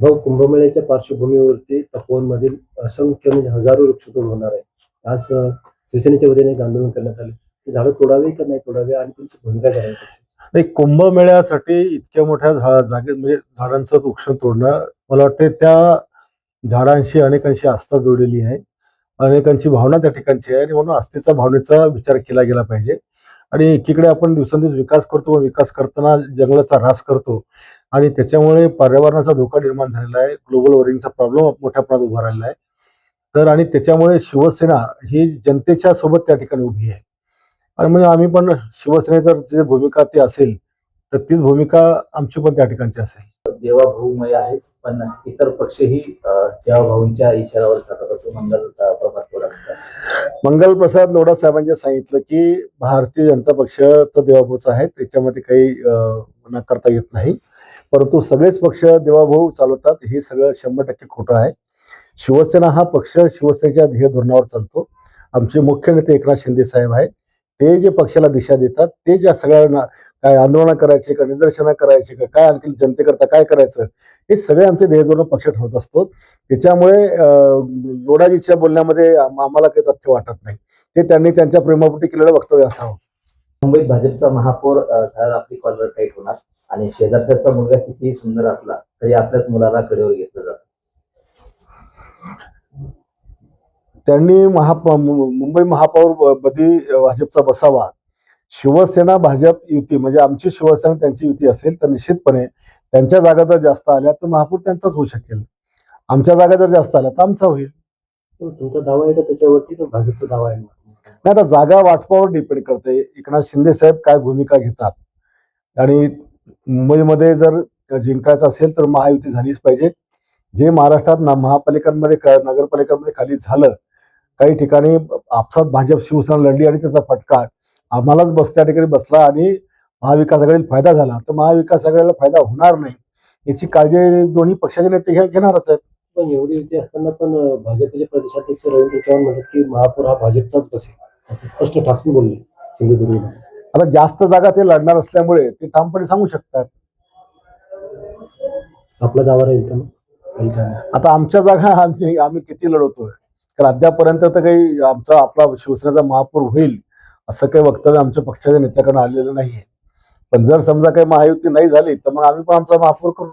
भाऊ कुंभमेळ्याच्या पार्श्वभूमीवरती तपोवनमधील असंख्य म्हणजे हजारो वृक्षतोड होणार आहे. आज शिवसेनेच्या वतीने एक आंदोलन करण्यात आले. ते झाडं तोडावे का नाही तोडावे आणि तुमची भूमिका काय नाही कुंभमेळ्यासाठी इतक्या मोठ्या झा जागे म्हणजे झाडांचं वृक्ष तोडणं मला वाटते त्या झाडांशी अनेकांशी आस्था जोडलेली आहे. अनेकांची भावना त्या ठिकाणची आहे आणि म्हणून आस्थेचा भावनेचा विचार केला गेला पाहिजे. आणि एकीकडे आपण दिवसेंदिवस विकास करतो व विकास करताना जंगलाचा ऱ्हास करतो. आणि त्याच्यामुळे पर्यावरणाचा धोका निर्माण झालेला आहे. ग्लोबल वॉर्मिंगचा प्रॉब्लेम मोठ्या प्रमाणात उभा राहिलेला आहे. तर आणि त्याच्यामुळे शिवसेना ही जनतेच्या सोबत त्या ठिकाणी उभी आहे. आणि म्हणजे आम्ही पण शिवसेनेचं जे भूमिका ती असेल तर तीच भूमिका आमची पण त्या ठिकाणची असेल. देवाभाऊमय आहेच पण इतर पक्षही देवाभाऊंच्या इशाऱ्यावर जातात असं मंगल मंगलप्रसाद मंगल प्रसाद लोढा साहेबांनी सांगितलं की भारतीय जनता पक्ष तर देवाभाऊचा आहे त्याच्यामध्ये काही अं, नाकारता येत नाही. परंतु सगळेच पक्ष देवाभाऊ चालवतात हे सगळं शंभर टक्के खोटं आहे. शिवसेना हा पक्ष शिवसेनेच्या ध्येय धोरणावर चालतो. आमचे मुख्य नेते एकनाथ शिंदे साहेब आहे ते जे पक्षाला दिशा देतात ते ज्या सगळ्यांना काय आंदोलनं करायचे का निदर्शनं करायचे का काय आणखी जनतेकरता काय करायचं हे सगळे आमचे ध्येय पक्ष ठरवत असतो. त्याच्यामुळे अं, बोलण्यामध्ये आम्हाला काही तथ्य वाटत नाही. ते त्यांनी त्यांच्या प्रेमापोटी केलेलं वक्तव्य असावं. मुंबईत भाजपचा महापौर आपली कॉलवर टाईट होणार आणि शेजारच्याचा मुलगा कितीही सुंदर असला तरी आपल्याच मुलाला कडेवर घेतलं जातं. त्यांनी महाप मुंबई महापौर ब- पदी भाजपचा बसावा. शिवसेना भाजप युती म्हणजे आमची शिवसेना त्यांची युती असेल तर निश्चितपणे त्यांच्या जागा जर जास्त आल्या तर महापौर त्यांचाच होऊ शकेल. आमच्या जागा जर जास्त आल्या तर आमचा होईल. तो तुमचा दावा आहे का? त्याच्यावरती तो भाजपचा दावा आहे. नाही आता जागा वाटपावर डिपेंड करते. एकनाथ शिंदे साहेब काय भूमिका घेतात? आणि मुंबईमध्ये जर जिंकायचं असेल तर महायुती झालीच पाहिजे. जे महाराष्ट्रात ना महापालिकांमध्ये नगरपालिकांमध्ये खाली झालं काही ठिकाणी आपसात भाजप शिवसेना लढली आणि त्याचा फटका आम्हालाच बस त्या ठिकाणी बसला आणि महाविकास आघाडीला फायदा झाला. तर महाविकास आघाडीला फायदा होणार नाही. याची काळजी दोन्ही पक्षाचे नेते घेणारच आहेत. पण एवढी युती असताना पण भाजपचे प्रदेशाध्यक्ष रवींद्र चव्हाण म्हणतात की महापौर हा भाजपचाच बसेल असं स्पष्ट ठासून बोलले सिंधुदुर्ग आता जास्त जागा ते लढणार असल्यामुळे ते ठामपणे सांगू शकतात. आपला दावा राहील का मग? आता आमच्या जागा आम्ही आम्ही किती लढवतोय? तर अद्यापर्यंत तर काही आमचा आपला शिवसेनेचा महापौर होईल असं काही वक्तव्य आमच्या पक्षाच्या नेत्याकडून आलेलं नाहीये. पण जर समजा काही महायुती नाही झाली तर मग आम्ही पण आमचा महापौर करू.